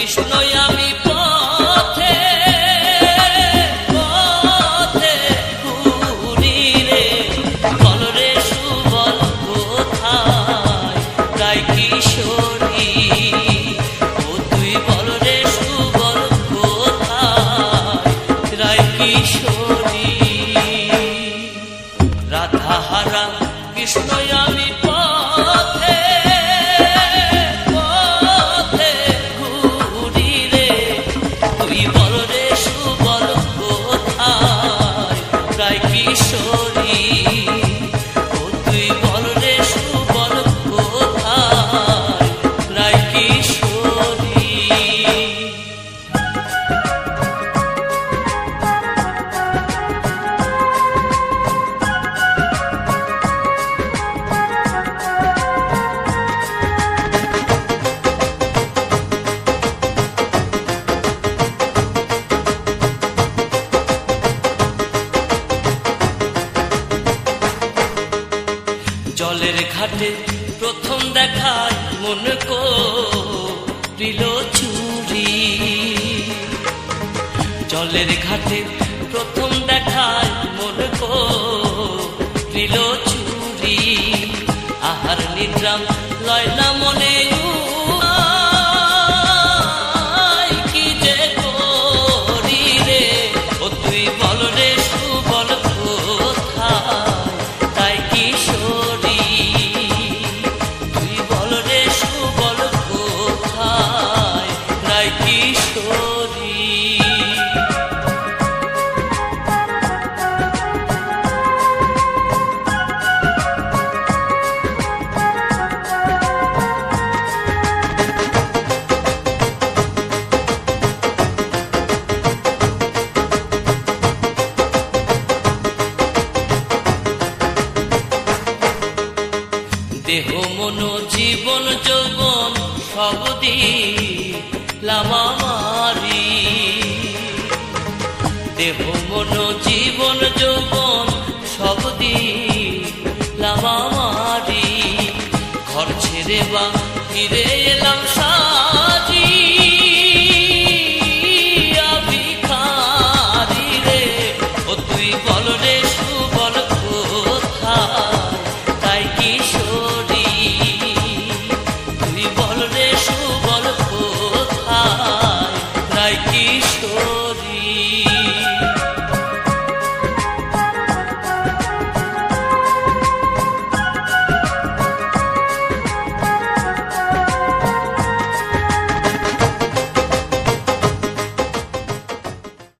কৃষ্ণ আমি পথে পথে ঘুরি রে ঘাটে প্রথম দেখায় মন করিল চুরি। জলের ঘাটে প্রথম দেখায় মন করিল চুরি। আহার নিদ্রাম লয়না মনে দেহ মন জীবন যৌবন সব দিলামারি দেহ মন জীবন যৌবন সব দিলামারি ঘর ছেড়ে বা